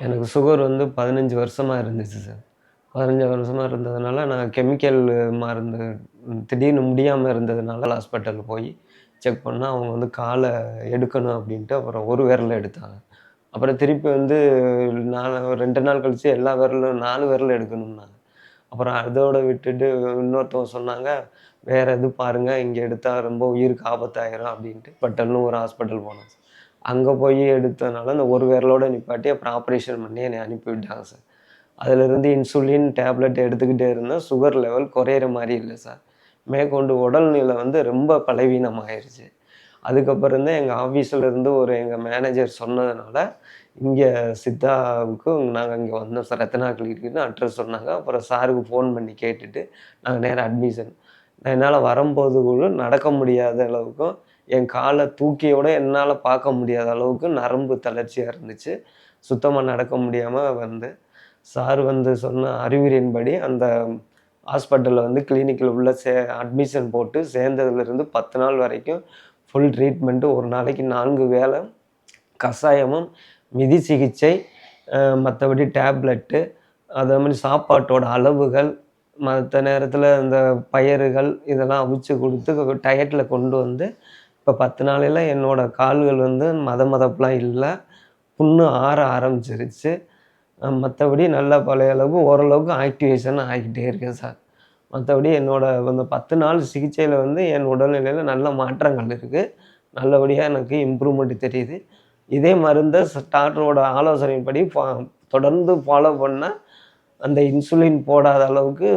எனக்கு சுகர் வந்து பதினஞ்சு வருஷமாக இருந்துச்சு சார் பதினஞ்சு வருஷமாக இருந்ததுனால நான் கெமிக்கல் மருந்து திடீர்னு முடியாமல் இருந்ததுனால ஹாஸ்பிட்டல் போய் செக் பண்ணால் அவங்க வந்து காலை எடுக்கணும் அப்படின்ட்டு அப்புறம் ஒரு விரல் எடுத்தாங்க. அப்புறம் திருப்பி வந்து நாலு ரெண்டு நாள் கழித்து எல்லா விரலும் நாலு விரல் எடுக்கணும்னாங்க. அப்புறம் அதோட விட்டுட்டு இன்னொருத்தவங்க சொன்னாங்க வேறு எது பாருங்கள் இங்கே எடுத்தால் ரொம்ப உயிருக்கு ஆபத்தாயிரும் அப்படின்ட்டு. பட்டல்னு ஒரு ஹாஸ்பிட்டல் போனேன் சார் அங்கே போய் எடுத்ததுனால அந்த ஒரு விரலோட நிப்பாட்டி அப்புறம் ஆப்ரேஷன் பண்ணி என்னை அனுப்பிவிட்டாங்க சார். அதிலிருந்து இன்சுலின் டேப்லெட் எடுத்துக்கிட்டே இருந்தால் சுகர் லெவல் குறையிற மாதிரி இல்லை சார். மேற்கொண்டு உடல்நிலை வந்து ரொம்ப பலவீனமாயிருச்சு. அதுக்கப்புறம் தான் எங்கள் ஆஃபீஸில் இருந்து ஒரு எங்கள் மேனேஜர் சொன்னதுனால இங்கே சித்தாவுக்கு நாங்கள் இங்கே வந்தோம் சார். ரத்னா கிளினிக்னு அட்ரஸ் சொன்னாங்க. அப்புறம் சாருக்கு ஃபோன் பண்ணி கேட்டுட்டு நாங்கள் நேராக அட்மிஷன் நான் என்னால் வரும்போது கூட நடக்க முடியாத அளவுக்கும் என் காலை தூக்கியோட என்னால் பார்க்க முடியாத அளவுக்கு நரம்பு தளர்ச்சியாக இருந்துச்சு. சுத்தமாக நடக்க முடியாமல் வந்து சார் வந்து சொன்ன அறிவுரையின்படி அந்த ஹாஸ்பிட்டலில் வந்து கிளினிக்கில் உள்ள சே அட்மிஷன் போட்டு சேர்ந்ததுலேருந்து பத்து நாள் வரைக்கும் ஃபுல் ட்ரீட்மெண்ட்டு ஒரு நாளைக்கு நான்கு வேளை கஷாயமும் மிதி சிகிச்சை மற்றபடி டேப்லெட்டு அதே மாதிரி சாப்பாட்டோட அளவுகள் மற்ற நேரத்தில் இந்த பயறுகள் இதெல்லாம் அவிச்சு கொடுத்து டயட்டில் கொண்டு வந்து இப்போ பத்து நாளையில் என்னோடய கால்கள் வந்து மத மதப்பெலாம் இல்லை. புண்ணு ஆற ஆரம்பிச்சிருச்சு. மற்றபடி நல்லா பழைய அளவுக்கு ஓரளவுக்கு ஆக்டிவேஷன் ஆகிக்கிட்டே இருக்கேன் சார். மற்றபடி என்னோட அந்த பத்து நாள் சிகிச்சையில் வந்து என் உடல்நிலையில் நல்ல மாற்றங்கள் இருக்குது நல்லபடியாக எனக்கு இம்ப்ரூவ்மெண்ட் தெரியுது. இதே மருந்தை டாக்டரோட ஆலோசனைப்படி ஃபா தொடர்ந்து ஃபாலோ பண்ணால் அந்த இன்சுலின் போடாத அளவுக்கு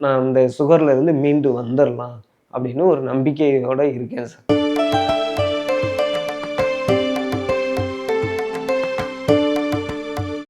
நான் அந்த சுகர்லேருந்து மீண்டு வந்துடலாம் அப்படின்னு ஒரு நம்பிக்கையோடு இருக்கேன் சார்.